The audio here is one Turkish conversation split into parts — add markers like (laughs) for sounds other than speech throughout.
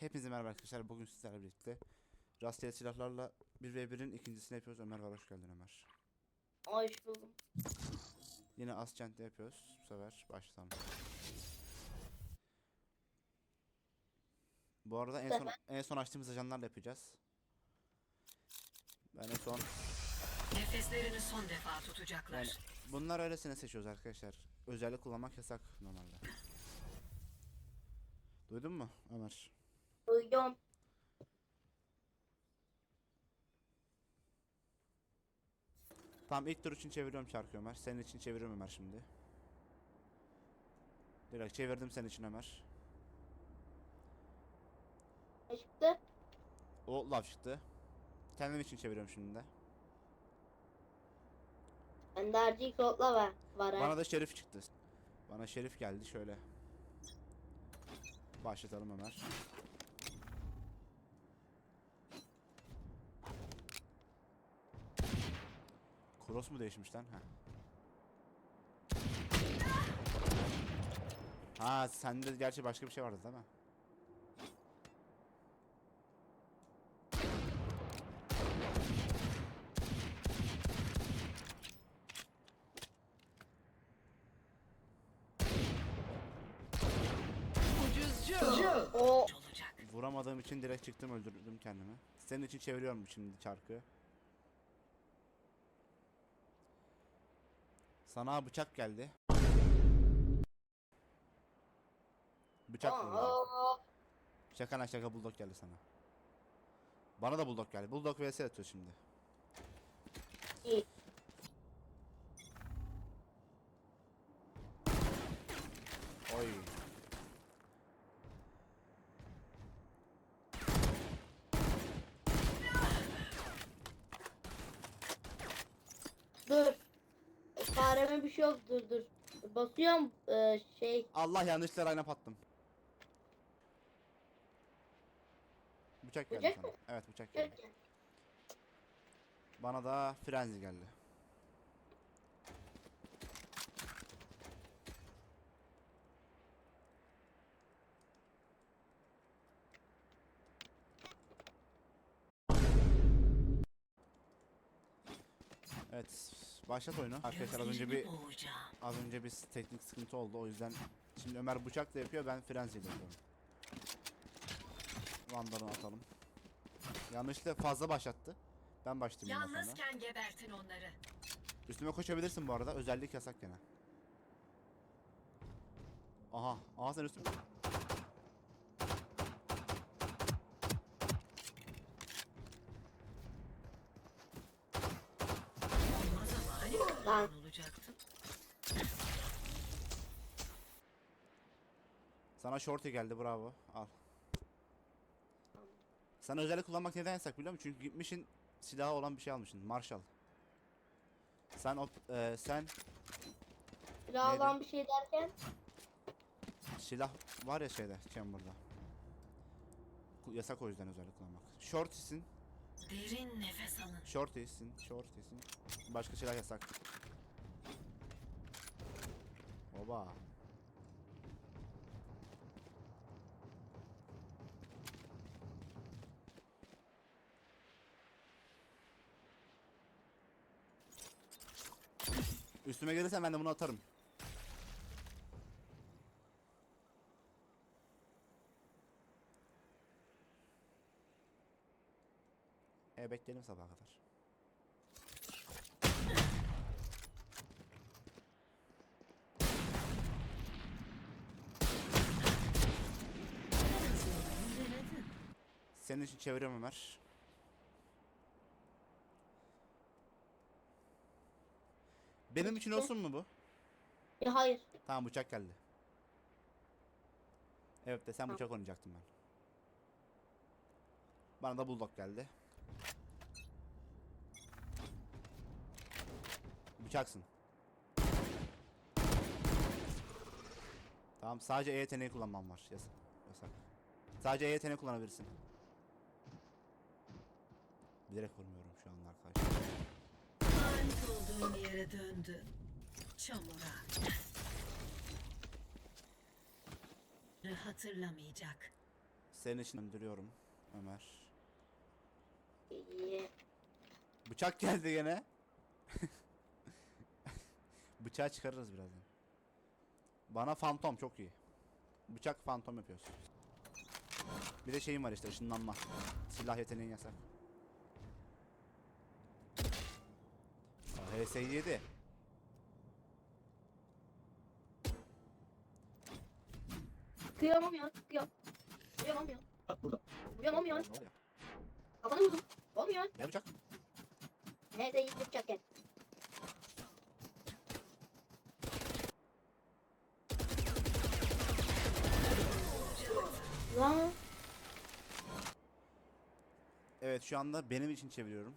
Hepinize merhaba arkadaşlar. Bugün sizlerle birlikte rastgele silahlarla 1v1'in ikincisini yapıyoruz. Ömer var hoş geldin Ömer. Hoş buldum. Yine Ascent'te yapıyoruz. Bu sefer başlayalım. Bu arada en son en son açtığımız ajanlarla yapacağız. Ben en son Nefeslerini son defa tutacaklar. yani bunlar öylesine seçiyoruz arkadaşlar. Özellik kullanmak yasak normalde. Duydun mu Ömer? Duydum. Tamam ilk tur için çeviriyorum çarkı Ömer. Senin için çeviriyorum Ömer şimdi. Direkt çevirdim senin için Ömer. Ne çıktı? O lav çıktı. Kendim için çeviriyorum şimdi de. Bende RG kodla var. Bana da şerif çıktı. Bana şerif geldi şöyle. Başlatalım Ömer. Cross mu değişmiş lan? Ha. Ha sende gerçi başka bir şey vardı değil mi? O olacak. Vuramadığım için direkt çıktım öldürdüm kendimi. Senin için çeviriyorum şimdi çarkı. Sana bıçak geldi. Bıçak. Aa, Şaka lan şaka bulldog geldi sana. Bana da bulldog geldi. Bulldog vs atıyor şimdi. iyi. Oy. Dur. Fareme bir şey yok dur dur. Basıyorum e, şey. Allah yanlışlıkla ayna pattım. Bıçak geldi Bıçak sana. mı? Evet bıçak geldi. Bana da frenzi geldi. Evet, başlat oyunu. Arkadaşlar az önce bir az önce bir teknik sıkıntı oldu. O yüzden şimdi Ömer bıçakla yapıyor, ben frenziyle yapıyorum. Vandal'ını atalım. Yanlışlıkla fazla başlattı. Ben başlayayım. Yalnızken gebertin onları. Üstüme koşabilirsin bu arada. Özellik yasak gene. Aha. Aha sen üstüme. Olmaz kahraman olacaktın. Sana shorty geldi bravo. Al. Sana özellik kullanmak neden yasak biliyor musun? Çünkü gitmişin silahı olan bir şey almışsın. Marshall. Sen o e, sen Silah Neydi? olan bir şey derken. silah var ya şeyde chamber'da. Ku- Yasak o yüzden özellik kullanmak. Shorty'sin. Derin nefes alın. Shorty'sin. Shorty'sin. Başka silah yasak. Oba. Üstüme gelirsen ben de bunu atarım. E bekleyelim sabaha kadar. Senin için çeviriyorum Ömer. Benim için olsun mu bu? Ya hayır. Tamam bıçak geldi. Evet de sen bıçak oynayacaktın ben. Bana da bulldog geldi. Bıçaksın. Tamam sadece E yeteneği kullanmam var. Yasak. Yasak. Sadece E yeteneği kullanabilirsin. Bilerek vurmuyorum şu anda arkadaşlar. Lanet olduğun yere döndü. Çamura. Hatırlamayacak. Senin için öldürüyorum Ömer. İyi. Bıçak geldi gene. (laughs) Bıçağı çıkarırız birazdan. Bana fantom çok iyi. Bıçak fantom yapıyorsun. Bir de şeyim var işte ışınlanma. Silah yeteneğin yasak. Aa, HS 7. Kıyamam Kıyam. Kıyamam ya. Bak burada. Kıyamam ya. Kafana vurdum. Olmuyor. Ne bıçak? Neyse iyi tutacak gel. Lan. Evet şu anda benim için çeviriyorum.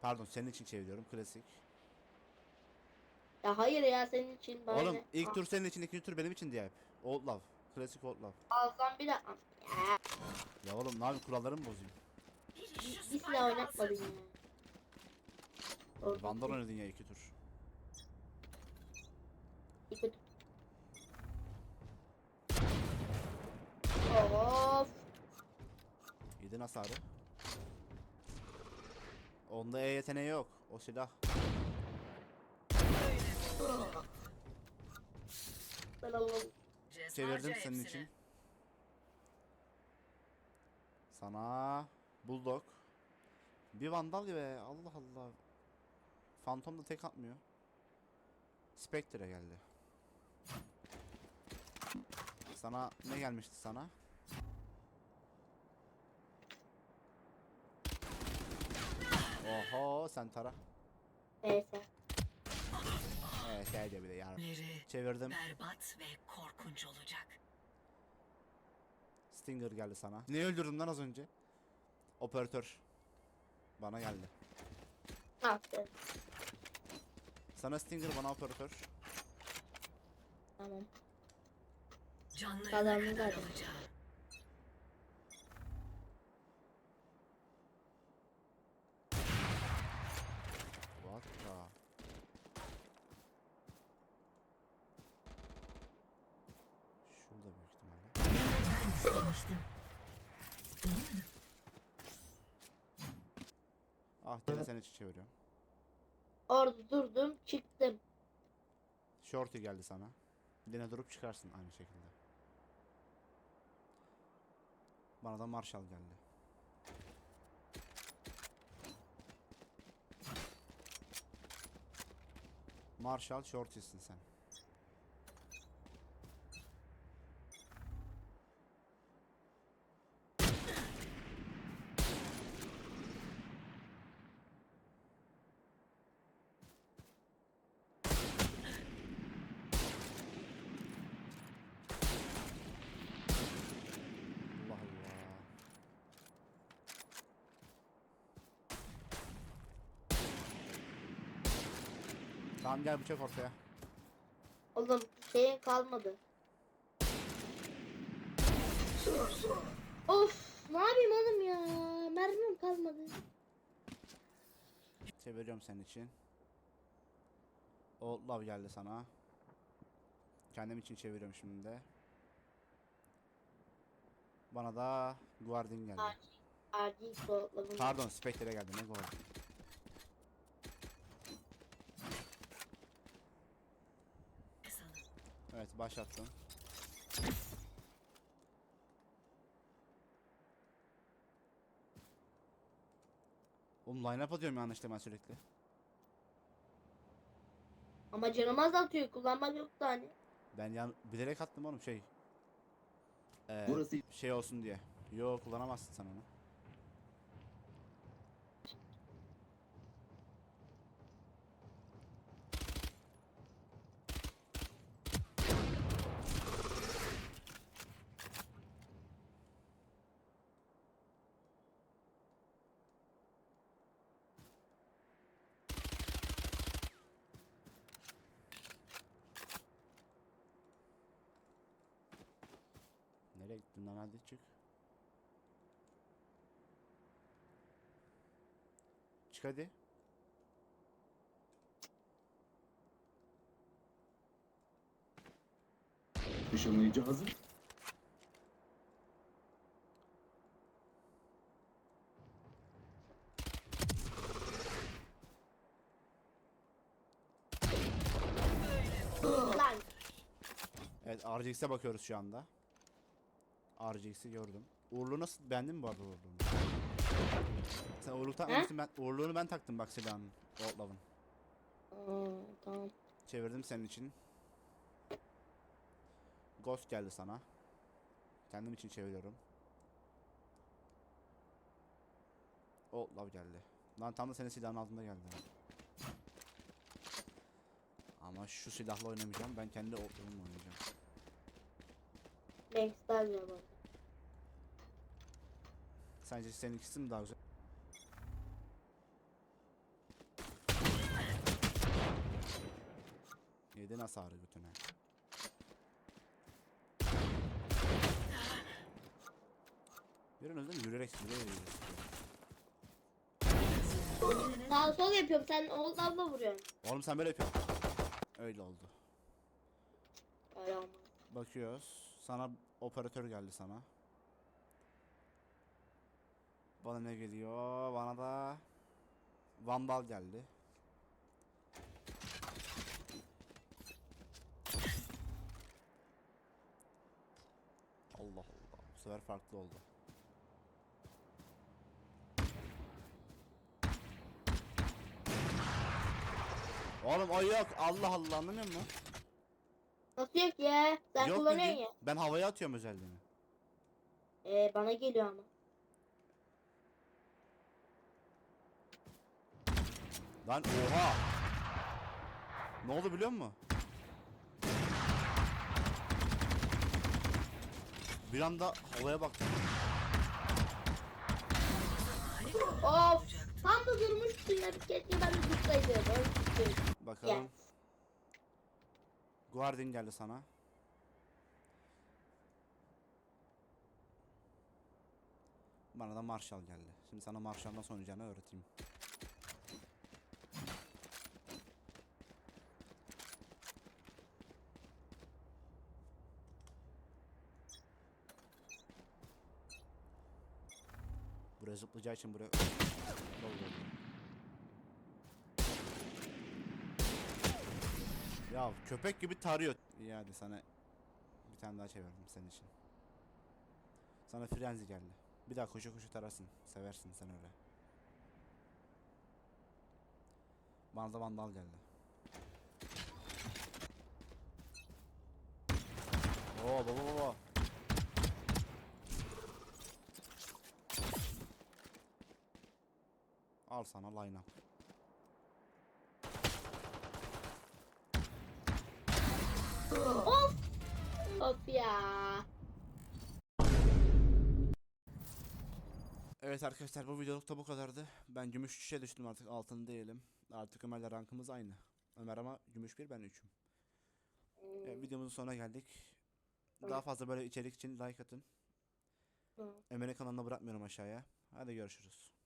Pardon senin için çeviriyorum klasik. Ya hayır ya senin için bari. Oğlum ilk tur senin için ikinci tur benim için diye hep. Old love. Klasik old love. Ağzından bir de... Ya, Ya oğlum ne yapayım kuralları mı bozayım? bir, bir silah oynatmadın ya. Doğru. Vandal oynadın ya iki tur. İki- Of. Yedin hasarı. Onda E yeteneği yok. O silah. Ben alalım. Çevirdim senin için. Sana Bulldog. Bir Vandal be. Allah Allah. Phantom da tek atmıyor. Spectre geldi. Sana ne gelmişti sana? Oho sen tara. Neyse. Evet şey diyor bir de yarım. Çevirdim. berbat ve korkunç olacak. Stinger geldi sana. Ne öldürdüm lan az önce? Operatör. Bana geldi. Aferin. Sana Stinger bana operatör. Tamam. Canlarına Kazandı kadar zaten. alacağım. İçin çeviriyorum. Orada durdum çıktım. Shorty geldi sana. Yine durup çıkarsın aynı şekilde. Bana da Marshall geldi. Marshall Shorty'sin sen. Allah Allah. Tamam gel bıçak ortaya. Oğlum şeyin kalmadı. Of ne yapayım oğlum ya? Mermim kalmadı. Çeviriyorum senin için. Old Love geldi sana. Kendim için çeviriyorum şimdi de. Bana da Guardian geldi. Acil soğutladım. Pardon Spectre geldi ne Guardian. Evet başlattım. Oğlum line up atıyorum yanlışlıkla ben sürekli. Ama canımı azaltıyor. Kullanmak yok da hani. Ben yan bilerek attım oğlum şey. Ee, Burası şey olsun diye. Yo kullanamazsın sen onu. Nereye gittin lan hadi çık. Çık hadi. Işınlayıcı hazır. Evet RGX'e bakıyoruz şu anda. RGX'i gördüm. Uğurluğu nasıl beğendin mi bu arada uğurluğunu? Sen uğurluk takmamıştın ben uğurluğunu ben taktım bak silahın. Outlav'ın. Aa, tamam. Çevirdim senin için. Ghost geldi sana. Kendim için çeviriyorum. Outlaw geldi. Lan tam da senin silahın altında geldi. Ama şu silahla oynamayacağım. Ben kendi Outlaw'ımla oynayacağım. Gangster ya bu. Sence senin ikisi mi daha güzel? Yedin hasarı götüne. Görüyorsunuz değil mi? Yürüyerek yürüyerek. Sağ sol yapıyorum. Sen oğul abla vuruyorsun. Oğlum sen böyle yapıyorsun. Öyle oldu. Öyle olmaz. Bakıyoruz. Sana operatör geldi sana. Bana ne geliyor? Bana da Vandal geldi. Allah Allah. Bu sefer farklı oldu. Oğlum o yok. Allah Allah anlamıyor musun? Nasıl yok ya? Sen Yok kullanıyorsun bildiğin- ya. Ben havaya atıyorum özelliğini. Ee, bana geliyor ama. Lan oha. Ne oldu biliyor musun? Bir anda havaya baktım. Of. Tam da durmuştun ya. Keşke ben de tutsaydım. Bakalım. Yes. Guardian geldi sana. Bana da Marshall geldi. Şimdi sana Marshall nasıl oynayacağını öğreteyim. Buraya zıplayacağı için buraya... Ya köpek gibi tarıyor. İyi hadi sana bir tane daha çevirdim senin için. Sana frenzi geldi. Bir daha koşu koşu tararsın. Seversin sen öyle. Bana da vandal geldi. Oo baba baba. Al sana line up. Of ya. Evet arkadaşlar bu videoluk da bu kadardı. Ben gümüş 3'e düştüm artık altın değilim. Artık Ömer'le rankımız aynı. Ömer ama gümüş 1 ben 3'üm. Evet, videomuzun sonuna geldik. Daha Evet. fazla böyle içerik için like atın. Hı. Ömer'in kanalına bırakmıyorum aşağıya. Hadi görüşürüz.